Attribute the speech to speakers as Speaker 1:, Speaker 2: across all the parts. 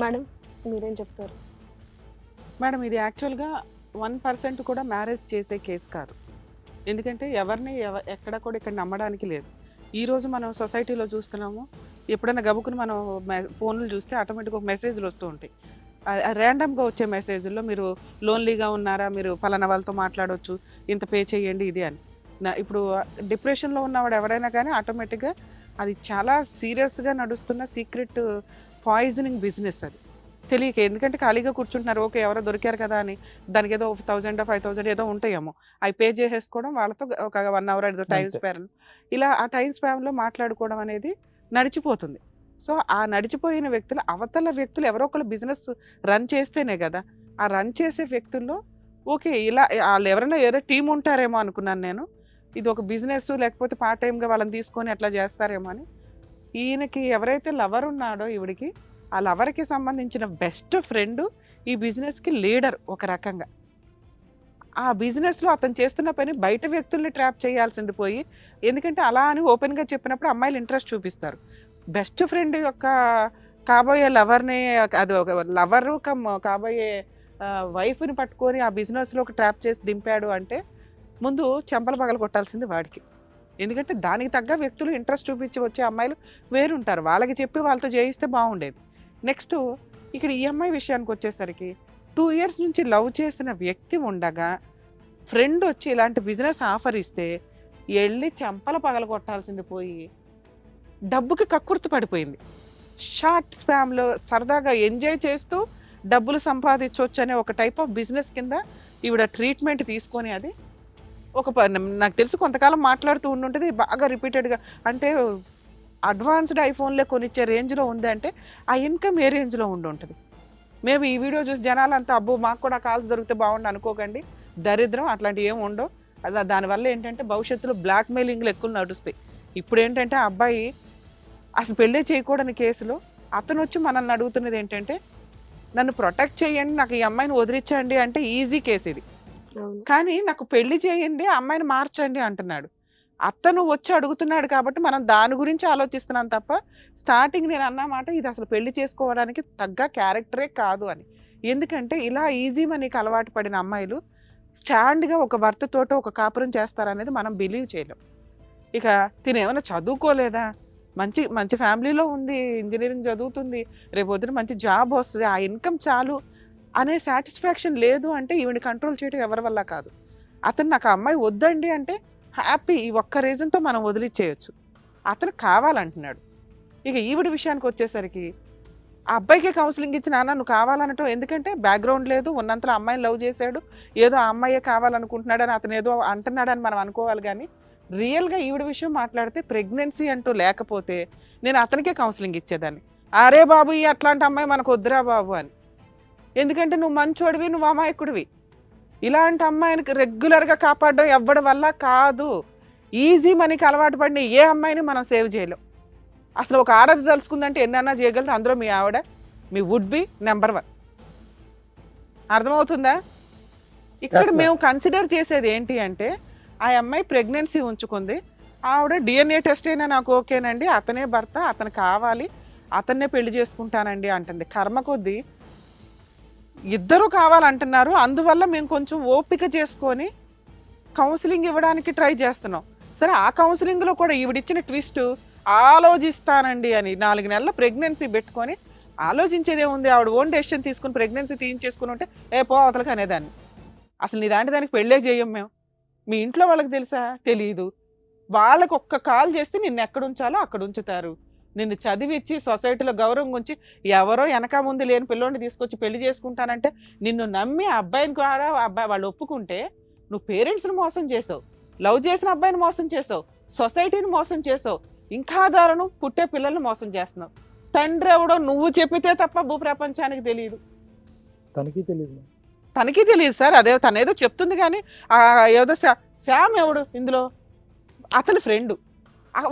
Speaker 1: Madam మీరేం చెప్తారు?
Speaker 2: Madam ఇది యాక్చువల్గా వన్ పర్సెంట్ కూడా మ్యారేజ్ చేసే కేసు కాదు. ఎందుకంటే ఎవరిని ఎవ ఎక్కడ కూడా ఇక్కడ నమ్మడానికి లేదు. ఈరోజు మనం సొసైటీలో చూస్తున్నాము ఎప్పుడైనా గబుకుని మనం ఫోన్లు చూస్తే ఆటోమేటిక్గా ఒక మెసేజ్లు వస్తూ ఉంటాయి. ర్యాండమ్గా వచ్చే మెసేజ్లో మీరు లోన్లీగా ఉన్నారా మీరు ఫలానా వాళ్ళతో మాట్లాడవచ్చు ఇంత పే చేయండి ఇది అని. నా ఇప్పుడు డిప్రెషన్లో ఉన్నవాడు ఎవరైనా కానీ ఆటోమేటిక్గా అది చాలా సీరియస్గా నడుస్తున్న సీక్రెట్ పాయిజనింగ్ బిజినెస్ అది. తెలియక ఎందుకంటే ఖాళీగా కూర్చుంటున్నారు ఓకే ఎవరో దొరికారు కదా అని. దానికి ఏదో థౌజండ్ ఫైవ్ థౌజండ్ ఏదో ఉంటాయేమో. అవి పే చేసేసుకోవడం వాళ్ళతో ఒక వన్ అవర్ ఏదో టైం. స్పాన్ ఇలా ఆ టైం స్పాన్లో మాట్లాడుకోవడం అనేది నడిచిపోతుంది. సో ఆ నడిచిపోయిన వ్యక్తులు అవతల వ్యక్తులు ఎవరో ఒకళ్ళు బిజినెస్ రన్ చేస్తేనే కదా ఆ రన్ చేసే వ్యక్తుల్లో ఓకే ఇలా వాళ్ళు ఎవరైనా ఏదో టీం ఉంటారేమో అనుకున్నాను నేను. ఇది ఒక బిజినెస్ లేకపోతే పార్ట్ టైంగా వాళ్ళని తీసుకొని అట్లా చేస్తారేమో అని. ఈయనకి ఎవరైతే లవర్ ఉన్నాడో ఈవిడికి ఆ లవర్కి సంబంధించిన బెస్ట్ ఫ్రెండ్ ఈ బిజినెస్కి లీడర్ ఒక రకంగా. ఆ బిజినెస్లో అతను చేస్తున్న పని బయట వ్యక్తుల్ని ట్రాప్ చేయాల్సింది పోయి ఎందుకంటే అలా అని ఓపెన్గా చెప్పినప్పుడు అమ్మాయిలు ఇంట్రెస్ట్ చూపిస్తారు. బెస్ట్ ఫ్రెండ్ యొక్క కాబోయే లవర్ని అది ఒక లవరు కమ్ కాబోయే వైఫ్ని పట్టుకొని ఆ బిజినెస్లో ఒక ట్రాప్ చేసి దింపాడు అంటే ముందు చెంపలు పగలు కొట్టాల్సింది వాడికి. ఎందుకంటే దానికి తగ్గ వ్యక్తులు ఇంట్రెస్ట్ చూపించి వచ్చే అమ్మాయిలు వేరుంటారు. వాళ్ళకి చెప్పి వాళ్ళతో చేయిస్తే బాగుండేది. నెక్స్ట్ ఇక్కడ ఈ అమ్మాయి విషయానికి వచ్చేసరికి టూ ఇయర్స్ నుంచి లవ్ చేసిన వ్యక్తి ఉండగా ఫ్రెండ్ వచ్చి ఇలాంటి బిజినెస్ ఆఫర్ ఇస్తే వెళ్ళి చెంపల పగల కొట్టాల్సింది పోయి డబ్బుకి కక్కుర్తి పడిపోయింది. షార్ట్ స్పామ్లో సరదాగా ఎంజాయ్ చేస్తూ డబ్బులు సంపాదించవచ్చు అనే ఒక టైప్ ఆఫ్ బిజినెస్ కింద ఈవిడ ట్రీట్మెంట్ తీసుకొని అది ఒక నాకు తెలిసి కొంతకాలం మాట్లాడుతూ ఉండుంటుంది బాగా రిపీటెడ్గా. అంటే అడ్వాన్స్డ్ ఐఫోన్లే కొనిచ్చే రేంజ్లో ఉంది అంటే ఆ ఇన్కమ్ ఏ రేంజ్లో ఉండి ఉంటుంది మేము ఈ వీడియో చూసి జనాలంతా అబ్బో మాకు కూడా కాల్స్ దొరికితే బాగుండు అనుకోకండి. దరిద్రం అట్లాంటివి ఏమి ఉండవు. అది దానివల్ల ఏంటంటే భవిష్యత్తులో బ్లాక్ మెయిలింగ్లు ఎక్కువ నడుస్తాయి. ఇప్పుడు ఏంటంటే ఆ అబ్బాయి అసలు పెళ్ళే చేయకూడని కేసులో అతను వచ్చి మనల్ని అడుగుతున్నది ఏంటంటే నన్ను ప్రొటెక్ట్ చేయండి నాకు ఈ అమ్మాయిని వదిలించండి అంటే ఈజీ కేసు ఇది. కానీ నాకు పెళ్ళి చేయండి ఆ అమ్మాయిని మార్చండి అంటున్నాడు. అతను వచ్చి అడుగుతున్నాడు కాబట్టి మనం దాని గురించి ఆలోచిస్తున్నాం తప్ప స్టార్టింగ్ నేను అన్నమాట ఇది అసలు పెళ్ళి చేసుకోవడానికి తగ్గ క్యారెక్టరే కాదు అని. ఎందుకంటే ఇలా ఈజీ మనీకి అలవాటు పడిన అమ్మాయిలు స్టాండ్గా ఒక భర్తతోటో ఒక కాపురం చేస్తారనేది మనం బిలీవ్ చేయలేం. ఇక తిను ఏమైనా చదువుకోలేదా? మంచి మంచి ఫ్యామిలీలో ఉంది ఇంజనీరింగ్ చదువుతుంది రేపు పొద్దున మంచి జాబ్ వస్తుంది ఆ ఇన్కమ్ చాలు. అనే సాటిస్ఫాక్షన్ లేదు అంటే ఈవిని కంట్రోల్ చేయడం ఎవరి వల్ల కాదు. అతను నాకు అమ్మాయి వద్దండి అంటే హ్యాపీ ఈ ఒక్క రీజన్తో మనం వదిలిచ్చేయచ్చు. అతను కావాలంటున్నాడు. ఇక ఈవిడ విషయానికి వచ్చేసరికి ఆ అబ్బాయికే కౌన్సిలింగ్ ఇచ్చి నాన్న నువ్వు కావాలనటం ఎందుకంటే బ్యాక్గ్రౌండ్ లేదు ఉన్నంతలో అమ్మాయిని లవ్ చేశాడు ఏదో ఆ అమ్మాయే కావాలనుకుంటున్నాడని అతను ఏదో అంటున్నాడని మనం అనుకోవాలి కానీ రియల్గా ఈవిడ విషయం మాట్లాడితే ప్రెగ్నెన్సీ అంటూ లేకపోతే నేను అతనికే కౌన్సిలింగ్ ఇచ్చేదాన్ని. అరే బాబు ఈ అట్లాంటి అమ్మాయి మనకు వద్దురా బాబు అని. ఎందుకంటే నువ్వు మంచోడివి నువ్వు అమాయకుడివి. ఇలాంటి అమ్మాయిని రెగ్యులర్గా కాపాడడం ఎవ్వడి వల్ల కాదు. ఈజీ మనకి అలవాటు పడిన ఏ అమ్మాయిని మనం సేవ్ చేయలేం. అసలు ఒక ఆడది తలుచుకుందంటే ఎన్నన్నా చేయగలరు? అందులో మీ ఆవిడ మీ వుడ్ బి నెంబర్ వన్ అర్థమవుతుందా? ఇక్కడ. మేము కన్సిడర్ చేసేది ఏంటి అంటే ఆ అమ్మాయి ప్రెగ్నెన్సీ ఉంచుకుంది. ఆవిడ డిఎన్ఏ టెస్ట్ అయినా నాకు ఓకేనండి అతనే భర్త అతను కావాలి. అతన్నే పెళ్ళి చేసుకుంటానండి అంటుంది. కర్మ కొద్దీ ఇద్దరు కావాలంటున్నారు. అందువల్ల మేము కొంచెం ఓపిక చేసుకొని కౌన్సిలింగ్ ఇవ్వడానికి ట్రై చేస్తున్నాం. సరే ఆ కౌన్సిలింగ్లో కూడా ఈవిడిచ్చిన ట్విస్ట్ ఆలోచిస్తానండి అని నాలుగు నెలల ప్రెగ్నెన్సీ పెట్టుకొని ఆలోచించేదే ఉంది ఆవిడ ఓన్ డెసిషన్ తీసుకుని ప్రెగ్నెన్సీ తీయించేసుకుని ఉంటే ఏ పో అవతలకి అనేదాన్ని. అసలు నీ దాంటి దానికి పెళ్ళే చేయం మేము. మీ ఇంట్లో వాళ్ళకి తెలుసా? తెలియదు వాళ్ళకి ఒక్క కాల్ చేస్తే నిన్ను ఎక్కడ ఉంచాలో అక్కడ ఉంచుతారు. నిన్ను చదివిచ్చి సొసైటీలో గౌరవం ఉంచి ఎవరో వెనక ముందు లేని పిల్లోని తీసుకొచ్చి పెళ్ళి చేసుకుంటానంటే నిన్ను నమ్మి ఆ అబ్బాయిని కూడా అబ్బాయి వాళ్ళు ఒప్పుకుంటే నువ్వు పేరెంట్స్ని మోసం చేసావు లవ్ చేసిన అబ్బాయిని మోసం చేసావు సొసైటీని మోసం చేసావు ఇంకా దారుణం పుట్టే పిల్లల్ని మోసం చేస్తున్నావు. తండ్రి ఎవడో నువ్వు చెప్పితే తప్ప భూప్రపంచానికి తెలియదు.
Speaker 3: తనకి తెలియదు
Speaker 2: తనకి తెలియదు సార్ అదే తనేదో చెప్తుంది కానీ ఏదో శా- శ్యామ్ ఎవడు ఇందులో? అతని ఫ్రెండ్.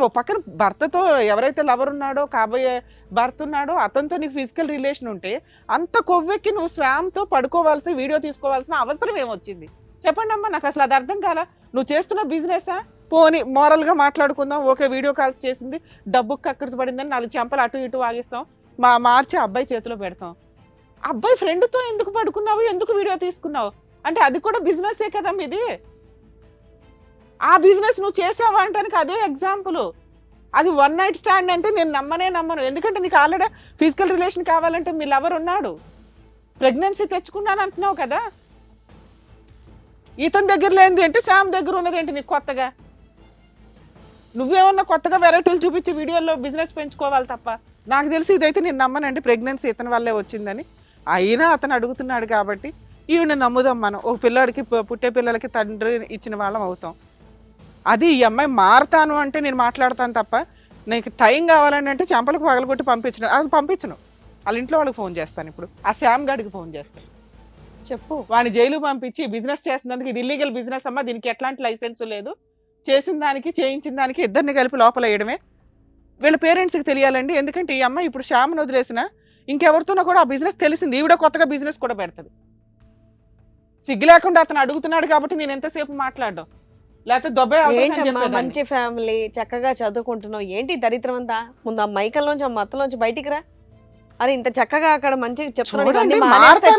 Speaker 2: ఓ పక్కన భర్తతో ఎవరైతే లవర్ ఉన్నాడో కాబోయే భర్త ఉన్నాడో అతనితో నీకు ఫిజికల్ రిలేషన్ ఉంటే అంత కొవ్వెక్కి నువ్వు స్వామ్తో పడుకోవాల్సి వీడియో తీసుకోవాల్సిన అవసరం ఏమొచ్చింది? చెప్పండి అమ్మా నాకు అసలు అది అర్థం కాల? నువ్వు చేస్తున్న బిజినెసా పోని మోరల్గా మాట్లాడుకుందాం ఓకే వీడియో కాల్స్ చేసింది డబ్బుకి కక్కడికి పడిందని నాలుగు చెంపలు అటు ఇటు వాగిస్తాం మా మార్చి అబ్బాయి చేతిలో పెడతాం. అబ్బాయి ఫ్రెండ్తో ఎందుకు పడుకున్నావు? ఎందుకు వీడియో తీసుకున్నావు? అంటే అది కూడా బిజినెసే కదా మీది? ఆ బిజినెస్ నువ్వు చేసావా అంటానికి అదే ఎగ్జాంపుల్. అది వన్ నైట్ స్టాండ్ అంటే నేను నమ్మనే నమ్మను. ఎందుకంటే నీకు ఆల్రెడీ ఫిజికల్ రిలేషన్ కావాలంటే మీ లవర్ ఉన్నాడు. ప్రెగ్నెన్సీ తెచ్చుకున్నాను అంటున్నావు కదా. ఇతని దగ్గర లేనిది ఏంటి శామ్ దగ్గర ఉన్నది ఏంటి నీకు కొత్తగా? నువ్వేమన్నా కొత్తగా వెరైటీలు చూపించి వీడియోలో బిజినెస్ పెంచుకోవాలి తప్ప. నాకు తెలిసి ఇదైతే నేను నమ్మనండి ప్రెగ్నెన్సీ ఇతని వల్లే వచ్చిందని. అయినా అతను అడుగుతున్నాడు కాబట్టి ఈవిడ నమ్ముదాం మనం. ఒక పిల్లాడికి పుట్టే పిల్లలకి తండ్రి ఇచ్చిన వాళ్ళం అవుతాం. అది ఈ అమ్మాయి మారుతాను అంటే నేను మాట్లాడతాను తప్ప నీకు టైం కావాలని అంటే చెంపలకు పగలగొట్టి పంపించను. అది పంపించను. వాళ్ళ ఇంట్లో వాళ్ళకి ఫోన్ చేస్తాను ఇప్పుడు. ఆ శ్యామ్ గాడికి ఫోన్ చేస్తాను.
Speaker 1: చెప్పు.
Speaker 2: వాడిని జైలు పంపించి బిజినెస్ చేస్తున్నందుకు ఇది ఇల్లీగల్ బిజినెస్ అమ్మా దీనికి ఎట్లాంటి లైసెన్స్ లేదు. చేసిన దానికి చేయించిన దానికి ఇద్దరిని కలిపి లోపల వేయడమే. వీళ్ళ పేరెంట్స్కి తెలియాలండి. ఎందుకంటే ఈ అమ్మాయి ఇప్పుడు శ్యామ్ని వదిలేసిన ఇంకెవరితోనో కూడా ఆ బిజినెస్ తెలిసింది. ఈవిడ కొత్తగా బిజినెస్ కూడా పెడుతుంది. సిగ్గు లేకుండా అతను అడుగుతున్నాడు కాబట్టి నేను ఎంతసేపు మాట్లాడడం? లేకపోతే దొబ్బే.
Speaker 1: మంచి ఫ్యామిలీ చక్కగా చదువుకుంటున్నావు. ఏంటి దరిద్రం అంతా ముందు ఆ మైకల్ నుంచి ఆ మత్తలోంచి బయటికి రా. అరే ఇంత చక్కగా అక్కడ మంచి చెప్తున్నాడు.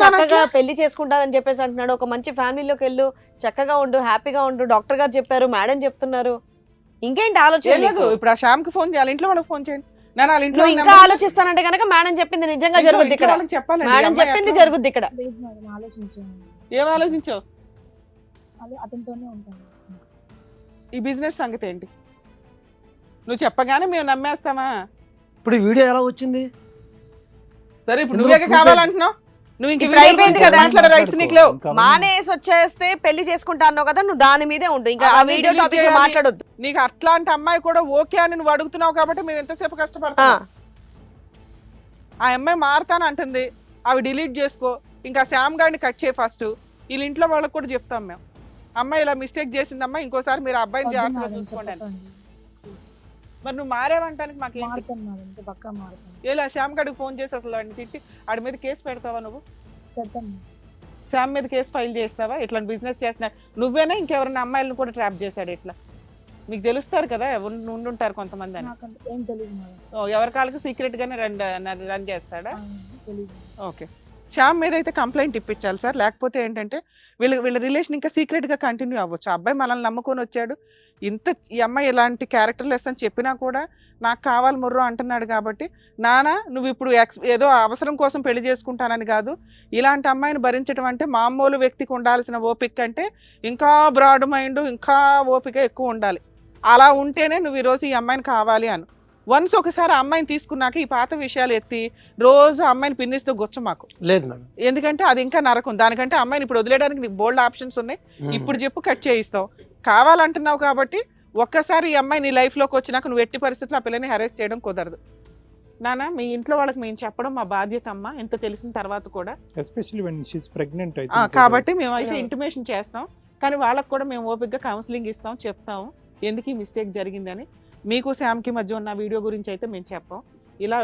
Speaker 1: చక్కగా పెళ్ళి చేసుకుంటారని చెప్పేసి అంటున్నాడు. ఒక మంచి ఫ్యామిలీలోకి వెళ్ళు. చక్కగా ఉండు హ్యాపీగా ఉండు. డాక్టర్ గారు చెప్పారు మేడం చెప్తున్నారు. ఇంకేంటి ఆలోచన
Speaker 2: లేదు? ఇప్పుడు ఆ శ్యామ్కి ఫోన్ చేయాలి. ఇంట్లో వాళ్ళకి ఫోన్ చేయండి. నేను వాళ్ళ ఇంట్లో
Speaker 1: ఇంకా ఆలోచిస్తానంటే కనుక మేడం చెప్పింది నిజంగా జరుగుద్ది ఇక్కడ. మేడం చెప్పింది జరుగుద్ది ఇక్కడ.
Speaker 2: ఏం ఆలోచించావు?
Speaker 4: అతనితోనే ఉంటాను.
Speaker 2: ఈ బిజినెస్ సంగతి ఏంటి? నువ్వు చెప్పగానే మేము నమ్మేస్తామా?
Speaker 3: ఇప్పుడు ఈ వీడియో ఎలా వచ్చింది?
Speaker 2: సరే ఇప్పుడు నువ్వే కావాలంటున్నావు? నువ్వు ఇంక
Speaker 1: ఇప్పుడు అయిపోయింది కదా.
Speaker 2: మాట్లాడే రైట్స్ నీకు లేవు.
Speaker 3: ఇంకా
Speaker 1: మానేసి వచ్చేస్తే పెళ్ళి చేసుకుంటా అన్నావు కదా నువ్వు దాని మీదే ఉండు. ఇంకా ఆ వీడియో టాపిక్. మాట్లాడొద్దు.
Speaker 2: నీకు అట్లాంటి అమ్మాయి కూడా ఓకే అని నువ్వు అడుగుతున్నావు కాబట్టి మేము ఎంతసేపు కష్టపడతాం? ఆ. అమ్మాయి మారుతాను అంటుంది. అవి డిలీట్ చేసుకో. ఇంకా శ్యామ్ గారిని కట్ చేయి ఫస్ట్ వీళ్ళ ఇంట్లో వాళ్ళకి కూడా చెప్తాం మేము. అమ్మాయి ఇలా మిస్టేక్ చేసిందమ్మా ఇంకోసారి మీరు అబ్బాయిని జాగ్రత్తగా చూసుకోండి అని. మరి నువ్వు మారేవంటానికి మాకు ఏంటి
Speaker 4: మారుతాను మేడం ఇంకా పక్కా మారుతాను
Speaker 2: ఇలా శ్యామ్ గడికి ఫోన్ చేసి అసలు వాడిని తిట్టి ఆడి మీద కేసు పెడతావా నువ్వు?
Speaker 4: పెడతాను.
Speaker 2: శ్యామ్ మీద కేసు ఫైల్ చేస్తావా ఇట్లాంటి బిజినెస్ చేస్తున్నా నువ్వేనా ఇంకెవరైనా అమ్మాయిలను కూడా ట్రాప్ చేశాడు ఇట్లా? మీకు తెలుస్తారు కదా ఎవరు ఉండుంటారు కొంతమంది అని.
Speaker 4: ఏం తెలియదు
Speaker 2: ఎవరి కాళ్ళకి సీక్రెట్ గానే రన్ రన్ చేస్తాడా? ఓకే. శ్యామ్ మీద అయితే కంప్లైంట్ ఇప్పించాలి సార్. లేకపోతే ఏంటంటే వీళ్ళ వీళ్ళ రిలేషన్ ఇంకా సీక్రెట్గా కంటిన్యూ అవ్వచ్చు. ఆ అబ్బాయి మనల్ని నమ్ముకొని వచ్చాడు. ఇంత ఈ అమ్మాయి ఇలాంటి క్యారెక్టర్ లెస్ అని చెప్పినా కూడా నాకు కావాలి ముర్రో అంటున్నాడు కాబట్టి నానా నువ్వు ఇప్పుడు ఎక్స్ ఏదో అవసరం కోసం పెళ్ళి చేసుకుంటానని కాదు. ఇలాంటి అమ్మాయిని భరించడం అంటే మామూలు వ్యక్తికి ఉండాల్సిన ఓపిక అంటే ఇంకా బ్రాడ్ మైండ్ ఇంకా ఓపిక ఎక్కువ ఉండాలి. అలా ఉంటేనే నువ్వు ఈరోజు ఈ అమ్మాయిని కావాలి అను. వన్స్ ఒకసారి ఆ అమ్మాయిని తీసుకున్నాక ఈ పాత విషయాలు ఎత్తి రోజు ఆ అమ్మాయిని పిన్నిస్తూ గుచ్చ మాకు.
Speaker 3: లేదు మేడం.
Speaker 2: ఎందుకంటే అది ఇంకా నరకం. దానికంటే అమ్మాయిని ఇప్పుడు వదిలేయడానికి నీకు బోల్డ్ ఆప్షన్స్ ఉన్నాయి. ఇప్పుడు చెప్పు కట్ చేయిస్తావు. కావాలంటున్నావు కాబట్టి ఒక్కసారి ఈ అమ్మాయి నీ లైఫ్లోకి వచ్చినాక నువ్వు ఎట్టి పరిస్థితుల్లో ఆ పిల్లని హెరేస్ చేయడం కుదరదు. నానా మీ ఇంట్లో వాళ్ళకి మేము చెప్పడం మా బాధ్యత అమ్మా. ఎంత తెలిసిన తర్వాత కూడా.
Speaker 3: ఎస్పెషల్లీ వెన్ షీస్ ప్రెగ్నెంట్
Speaker 2: కాబట్టి మేమైతే
Speaker 1: Yeah.
Speaker 2: ఇంటిమేషన్ చేస్తాం. కానీ వాళ్ళకి కూడా మేము ఓపికగా కౌన్సిలింగ్ ఇస్తాం చెప్తాం. ఎందుకు ఈ మిస్టేక్ జరిగిందని. మీకు శామ్కి మధ్య ఉన్న వీడియో గురించి అయితే మేము చెప్పాం. ఇలా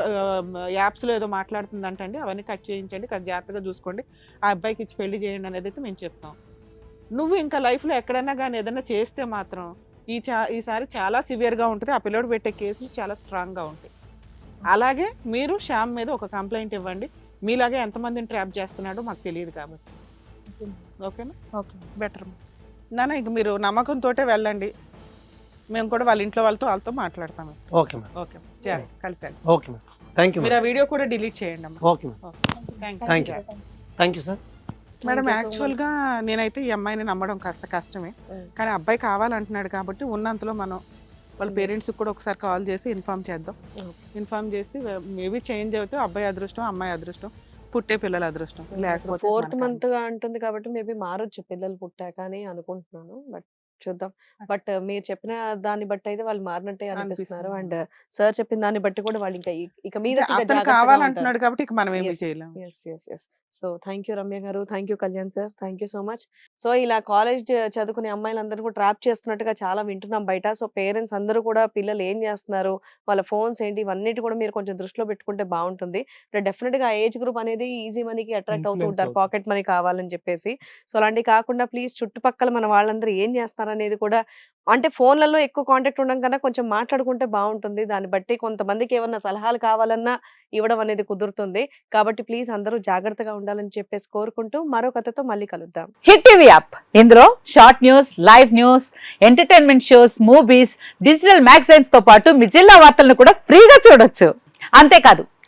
Speaker 2: యాప్స్లో ఏదో మాట్లాడుతుందంటండి అవన్నీ కట్ చేయించండి జాగ్రత్తగా చూసుకోండి. ఆ అబ్బాయికి ఇచ్చి పెళ్ళి చేయండి అనేది అయితే మేము చెప్తాం. నువ్వు ఇంకా లైఫ్లో ఎక్కడైనా కానీ ఏదైనా చేస్తే మాత్రం ఈ చా ఈసారి చాలా సివియర్గా ఉంటుంది. ఆ పిల్లోడు పెట్టే కేసులు చాలా స్ట్రాంగ్గా ఉంటాయి. అలాగే మీరు శ్యామ్ మీద ఒక కంప్లైంట్ ఇవ్వండి. మీలాగే ఎంతమందిని ట్రాప్ చేస్తున్నాడో మాకు తెలియదు కాబట్టి. ఓకేనా?
Speaker 4: ఓకే
Speaker 2: బెటర్ నాన్న ఇంక మీరు నమ్మకంతో వెళ్ళండి. మేము కూడా వాళ్ళ ఇంట్లో వాళ్ళతో వాళ్ళతో మాట్లాడతాము
Speaker 3: ఓకే మేడం
Speaker 2: ఓకే సరే కలిసాను
Speaker 3: ఓకే మేడం థ్యాంక్ యూ
Speaker 2: మీరు ఆ వీడియో కూడా డిలీట్ చేయండి అమ్మా.
Speaker 3: Okay madam
Speaker 2: thank
Speaker 3: you. Thank you sir
Speaker 2: madam
Speaker 1: Thank you so
Speaker 2: యాక్చువల్గా నేనైతే ఈ అమ్మాయిని నమ్మడం కాస్త కష్టమే.
Speaker 1: Mm.
Speaker 2: కానీ అబ్బాయి కావాలంటున్నాడు కాబట్టి ఉన్నంతలో మనం వాళ్ళ
Speaker 1: Yes.
Speaker 2: పేరెంట్స్ కూడా ఒకసారి కాల్ చేసి ఇన్ఫార్మ్ చేద్దాం. ఇన్ఫార్మ్ చేసి మేబీ చేంజ్ అవుతే అబ్బాయి అదృష్టం అమ్మాయి అదృష్టం పుట్టే పిల్లల అదృష్టం. లేకపోతే
Speaker 1: ఫోర్త్ మంత్గా అంటుంది కాబట్టి మేబీ మారొచ్చు పిల్లలు పుట్టాక అని అనుకుంటున్నాను. బట్ చూద్దాం. బట్ మీరు చెప్పిన దాన్ని బట్టి అయితే వాళ్ళు మారినట్టే అనిపిస్తున్నారు. అండ్ సార్ చెప్పిన దాన్ని బట్టి కూడా వాళ్ళు ఇంకా ఇక మీద
Speaker 2: కావాలంటున్నాడు కాబట్టి ఇక మనం ఏమి చేయలేం
Speaker 1: yes yes yes so thank you Ramya garu. Thank you Kalyan sir. Thank you so much. So ఇలా కాలేజ్ చదువుకునే అమ్మాయిలందరూ కూడా ట్రాప్ చేస్తున్నట్టుగా చాలా వింటున్నాం బయట. సో పేరెంట్స్ అందరూ కూడా పిల్లలు ఏం చేస్తున్నారు? వాళ్ళ ఫోన్స్ ఏంటి? ఇవన్నిటి కూడా మీరు కొంచెం దృష్టిలో పెట్టుకుంటే బాగుంటుంది. డెఫినెట్గా ఏజ్ గ్రూప్ అనేది ఈజీ మనీకి అట్రాక్ట్ అవుతూ ఉంటారు. పాకెట్ మనీ కావాలని చెప్పేసి. సో అలాంటివి కాకుండా ప్లీజ్ చుట్టుపక్కల మన వాళ్ళందరూ ఏం చేస్తున్నారు అనేది కూడా అంటే ఫోన్లలో ఎక్కువ కాంటాక్ట్ ఉండడం కన్నా కొంచెం మాట్లాడుకుంటే బాగుంటుంది. దాన్ని బట్టి కొంతమందికి ఏమన్నా సలహాలు కావాలన్నా ఇవ్వడం అనేది కుదురుతుంది. కాబట్టి ప్లీజ్ అందరూ జాగ్రత్తగా ఉండాలని చెప్పేసి కోరుకుంటూ మరో కథతో మళ్ళీ కలుద్దాం.
Speaker 5: Hit TV app. ఇందులో short news live news entertainment shows movies digital మ్యాగజైన్స్తో పాటు మీ జిల్లా వార్తలను కూడా ఫ్రీగా చూడొచ్చు. అంతేకాదు